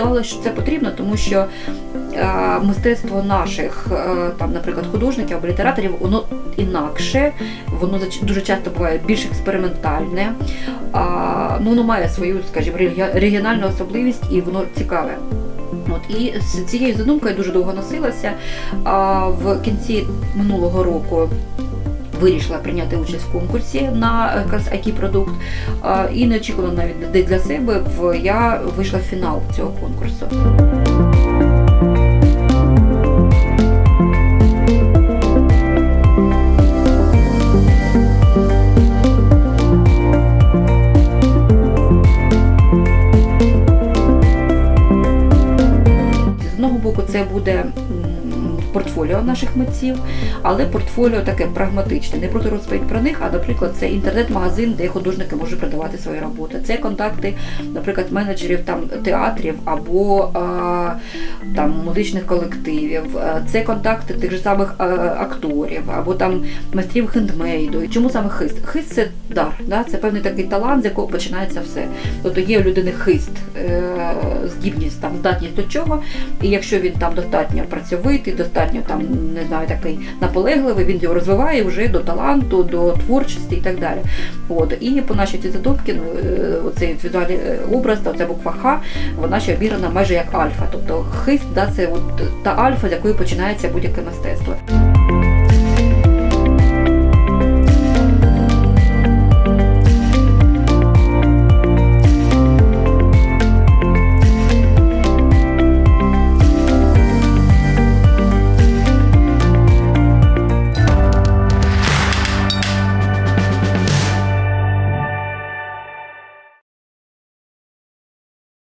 здавалося, що це потрібно, тому що е, мистецтво наших, е, там, наприклад, художників або літераторів, воно інакше, воно дуже часто буває більш експериментальне, ну, воно має свою, скажімо, регіональну особливість і воно цікаве. От, і з цією задумкою я дуже довго носилася. А в кінці минулого року вирішила прийняти участь в конкурсі на якраз it продукт і неочікувано навіть для себе я вийшла в фінал цього конкурсу. З одного боку, це буде портфоліо наших митців, але портфоліо таке прагматичне. Не просто розповідь про них, а, наприклад, це інтернет-магазин, де художники можуть продавати свої роботи. Це контакти, наприклад, менеджерів там театрів або а, там музичних колективів. Це контакти тих же самих акторів або там майстрів хендмейду. Чому саме хист? Хист це дар, да? це певний такий талант, з якого починається все. Тобто є у людини хист, е, здібність, там здатність до чого, і якщо він там достатньо працьовитий, достатньо там не знаю, такий наполегливий, він його розвиває вже до таланту, до творчості і так далі. От і по нашій ці задумки, ну е, оцей візуальний е, образ, та ця буква Х, вона ще обіграна майже як альфа. Тобто хист, да, це от та альфа, з якої починається будь-яке мистецтво.